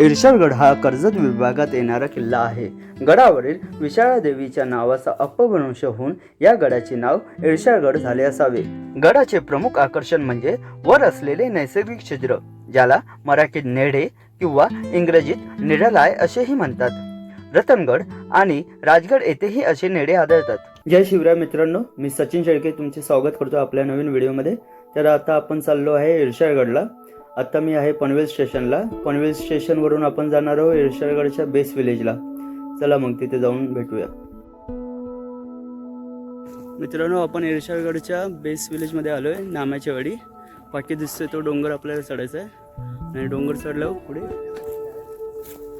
इर्शाळगड हा कर्जत विभागात येणारा किल्ला आहे. गडावरील विशाळा देवीच्या नावाचा अपभ्रंश होऊन या गडाचे नाव इर्शाळगड झाले असावे. गडाचे प्रमुख आकर्षण म्हणजे वर असलेले नैसर्गिक छिद्र ज्याला मराठीत नेढे किंवा इंग्रजीत निढलाय असेही म्हणतात. रतनगड आणि राजगड येथेही असे नेडे आढळतात. जय शिवराय मित्रांनो मी सचिन शेळके तुमचे स्वागत करतो आपल्या नवीन व्हिडिओमध्ये. तर आता आपण चाललो आहे इर्शाळगडला आत्ता मी आहे पनवेल स्टेशनला. पनवेल स्टेशनवरून आपण जाणार आहोत इर्शाळगडच्या बेस विलेजला. चला मग तिथे जाऊन भेटूया. मित्रांनो आपण इर्शाळगडच्या बेस विलेजमध्ये आलो आहे नाम्याच्या वाडी. पाठी दिसतोय तो डोंगर आपल्याला चढायचा आहे. आणि डोंगर चढल्यावर पुढे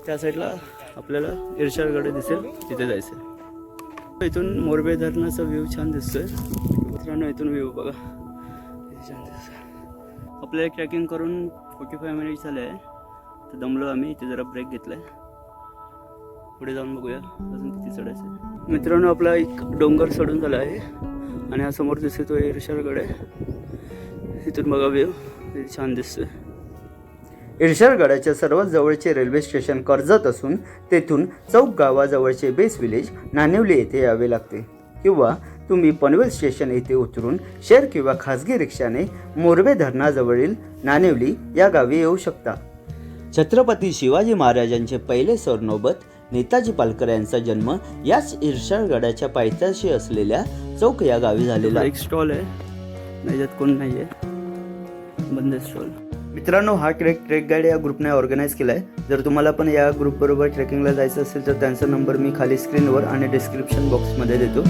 त्या साईडला आपल्याला इर्शाळगड दिसेल तिथे जायचं आहे. इथून मोरबे धरणाचा व्ह्यू छान दिसतोय. मित्रांनो इथून व्ह्यू बघा. छान दिसतोय. आपल्याला ट्रॅकिंग करून फोर्टी फाय मिनिट्स झाले आहे. तर दमलो आम्ही इथे जरा ब्रेक घेतलाय. पुढे जाऊन बघूया. अजून किती चढायचं आहे. मित्रांनो आपला एक डोंगर चढून झाला आहे. आणि हा समोर दिसतो तो इर्शाळगड आहे. इथून बघा व्यू छान दिसतोय. इर्शाळगडाच्या सर्वात जवळचे रेल्वे स्टेशन कर्जत असून तेथून चौक गावाजवळचे बेस विलेज नानिवली येथे यावे लागते. किंवा तुम्ही पनवेल स्टेशन येथे उतरून शेअर किंवा खासगी रिक्षाने मोरबे धरणाजवळील नानिवली या गावी येऊ शकता. छत्रपती शिवाजी महाराजांचे पहिले सरनोबत नेताजी पालकर यांचा जन्म याच इर्शाळगडाच्या पायथ्याशी असलेल्या चौक या गावी झालेला. एक स्टॉल आहे. त्याच्यात कोण नाही आहे. बंद स्टॉल. मित्रांनो हा ट्रेक ट्रेक गाईड या ग्रुपने ऑर्गनाईज केला आहे जर तुम्हाला पण या ग्रुपबरोबर ट्रेकिंगला जायचं असेल तर त्यांचा नंबर मी खाली स्क्रीनवर आणि डिस्क्रिप्शन बॉक्समध्ये देतो.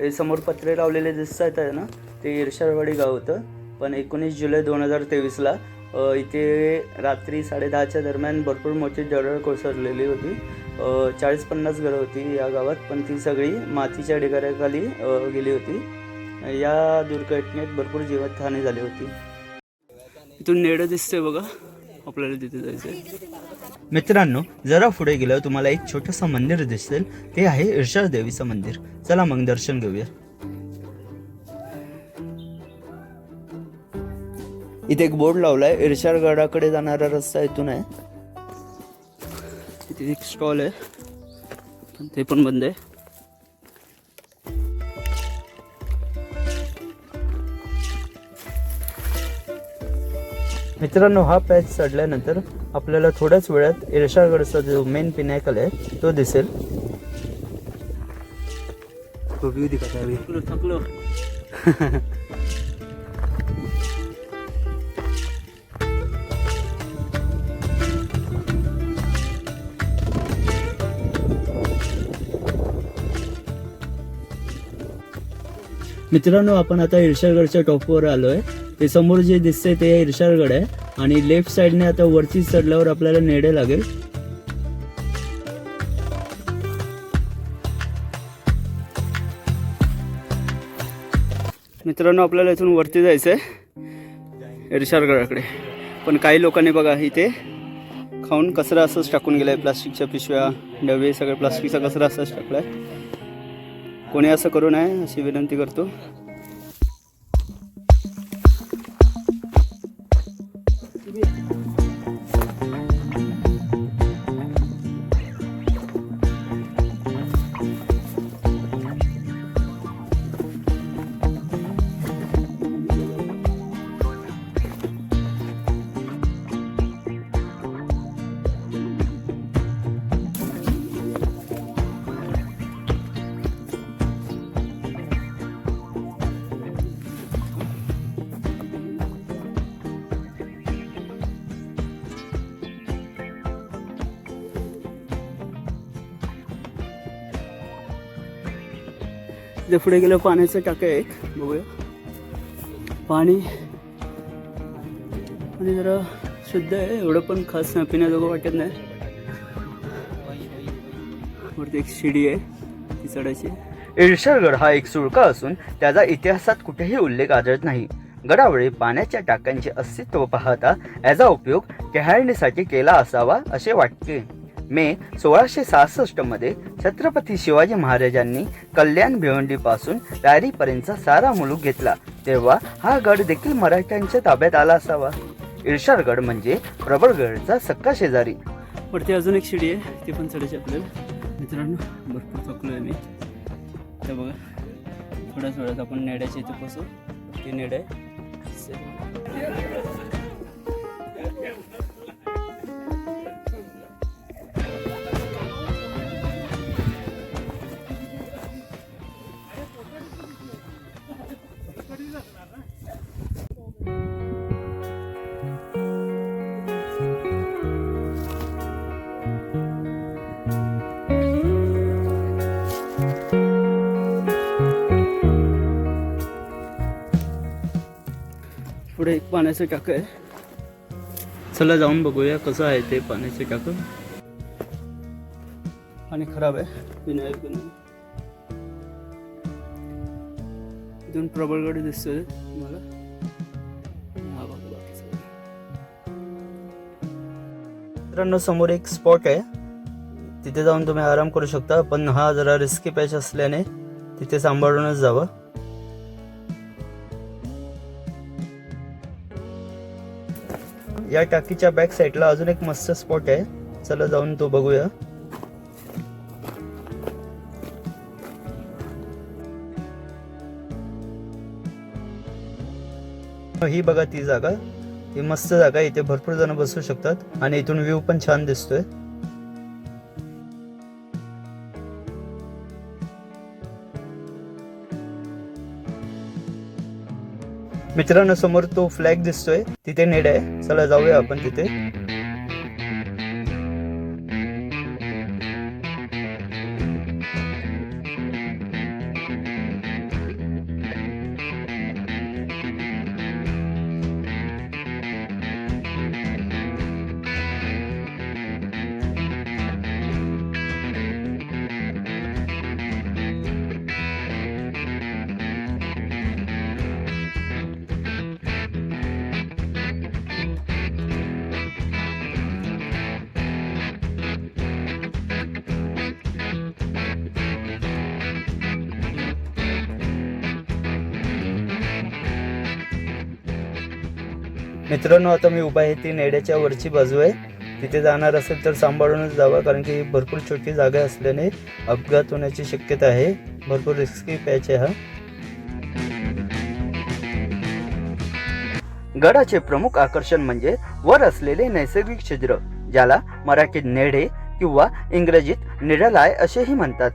हे समोर पत्रे लावलेले दिसत आहेत ना? ते इर्शाळवाडी गाव होतं. पण एकोणीस जुलै दोन हजार तेवीसला इथे रात्री साडेदहाच्या दरम्यान भरपूर मोठी दरड कोसळलेली होती. चाळीस पन्नास घरं होती या गावात पण ती सगळी मातीच्या ढिगाऱ्याखाली गेली होती. या दुर्घटनेत भरपूर जीवितहानी झाली होती. इथून नेडं दिसतंय बघा. आपल्याला तिथे जायचं मित्रांनो जरा पुढे गेल्यावर तुम्हाला एक छोटंसं मंदिर दिसेल. ते आहे इर्षाळ देवीचं मंदिर. चला मग दर्शन घेऊया. इथे एक बोर्ड लावलाय. इर्षाळगडाकडे जाणारा रस्ता इथून आहे. इथे एक स्टॉल आहे. पण ते पण बंद आहे. मित्रांनो हा पॅच चढल्यानंतर आपल्याला थोड्याच वेळात इर्षाळगडचा जो मेन पिनॅकल आहे तो दिसेल. तो व्ह्यू थकलो थकलो. मित्रांनो आपण आता इर्शाळगडच्या टॉपवर आलो आहे ते समोर जे दिसतंय ते इर्शाळगड आहे. आणि लेफ्ट साईडने आता वरती चढल्यावर आपल्याला नेडे लागेल. मित्रांनो आपल्याला इथून वरती जायचं आहे इर्शाळगडाकडे. पण काही लोकांनी बघा इथे खाऊन कचरा असंच टाकून गेलाय. प्लास्टिकच्या पिशव्या डबे सगळं प्लास्टिकचा कचरा असंच टाकलाय. कोणी असं करू नये अशी विनंती करतो. इथे पुढे गेलं पाण्याचं टाकं आहे एक बघूया. पाणी. आणि जरा शुद्ध आहे एवढं पण खास पिण्याजोगं वाटत नाही. वरती एक शिडी आहे ती चढायची. इर्षाळगड हा एक सुळका असून त्याचा इतिहासात कुठेही उल्लेख आढळत नाही. गडावरील पाण्याच्या टाक्यांचे अस्तित्व पाहता याचा उपयोग टेहाळणीसाठी केला असावा असे वाटते. मे सोळाशे सहासष्टमध्ये छत्रपती शिवाजी महाराजांनी कल्याण भिवंडीपासून रायरीपर्यंतचा सारा मुलूक घेतला. तेव्हा हा गड देखील मराठ्यांच्या ताब्यात आला असावा. इर्शारगड म्हणजे प्रबळगडचा सक्का शेजारी. वरती अजून एक शिडी आहे ती पण चढायची आपल्याला. मित्रांनो भरपूर थकलो आहे मी तर बघा थोड्याच वेळात आपण नेड्याच्या इथे पोचू ती नेड आहे. पुढे एक पाण्याचं टाकं आहे. चला जाऊन बघूया कसं आहे ते पाण्याचं टाकं. पाणी खराब आहे. पिण्यायोग्य नाही इथून प्रबळगड दिसतोय तुम्हाला. हा. मित्रांनो समोर एक स्पॉट आहे. तिथे जाऊन तुम्ही आराम करू शकता पण हा जरा रिस्की पॅच असल्याने तिथे सांभाळूनच जावं. या टाकीच्या बॅक साईडला अजून एक मस्त स्पॉट आहे. चला जाऊन तो बघूया. ही बघा ती जागा. ही मस्त जागा इथे भरपूर जण बसू शकतात. आणि इथून व्ह्यू पण छान दिसतोय. मित्रांनो समोर तो फ्लॅग दिसतोय. तिथे नेड आहे. चला जाऊया आपण तिथे. मित्रांनो आता मी उभा आहे ती नेड्याच्या वरची बाजू आहे. तिथे जाणार असेल तर सांभाळूनच जावा कारण की भरपूर छोटी जागा असल्याने अपघात होण्याची शक्यता आहे. भरपूर रिस्की पॅच आहे हा. गडाचे प्रमुख आकर्षण म्हणजे वर असलेले नैसर्गिक छिद्र ज्याला मराठीत नेढे किंवा इंग्रजीत निडलाय असेही म्हणतात.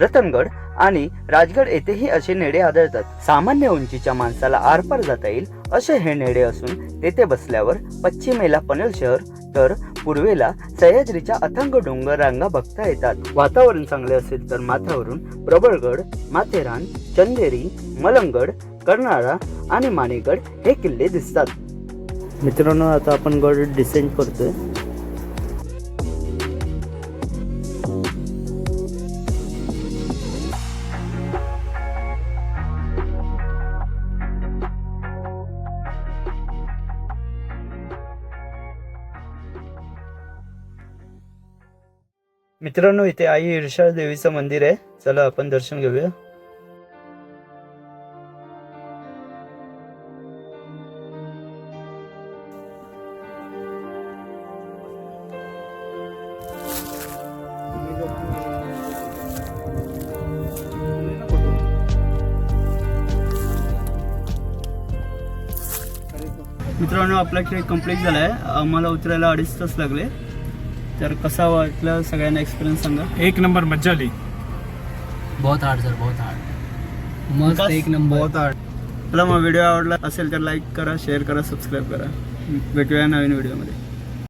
रतनगड आणि राजगड येथेही असे नेडे आढळतात. सामान्य उंचीच्या माणसाला आरपार जाता येईल असे हे नेडे असून तेथे बसल्यावर पश्चिमेला पनल शहर तर पूर्वेला सह्याद्रीच्या अथंग डोंगर रांगा बघता येतात. वातावरण चांगले असेल तर माथ्यावरून प्रबळगड माथेरान चंदेरी मलंगड कर्नाळा आणि मानेगड हे किल्ले दिसतात. मित्रांनो आता आपण गड डिसेंड करतोय. मित्रांनो इथे आई ईर्षा देवीचं मंदिर आहे. चला आपण दर्शन घेऊया. मित्रांनो आपला ट्रेक कंप्लीट झाला आहे आम्हाला उतरायला अडीच तास लागले. तर कसा वाटला सगळ्यांना एक्सपिरियन्स सांगा? एक नंबर मजा आली. बहुत हार्ड सर बहुत हार्ड मस्त विकास, एक नंबर. बहुत hard. चला मग व्हिडिओ आवडला असेल तर लाईक करा शेअर करा सबस्क्राईब करा. भेटूया नवीन व्हिडिओमध्ये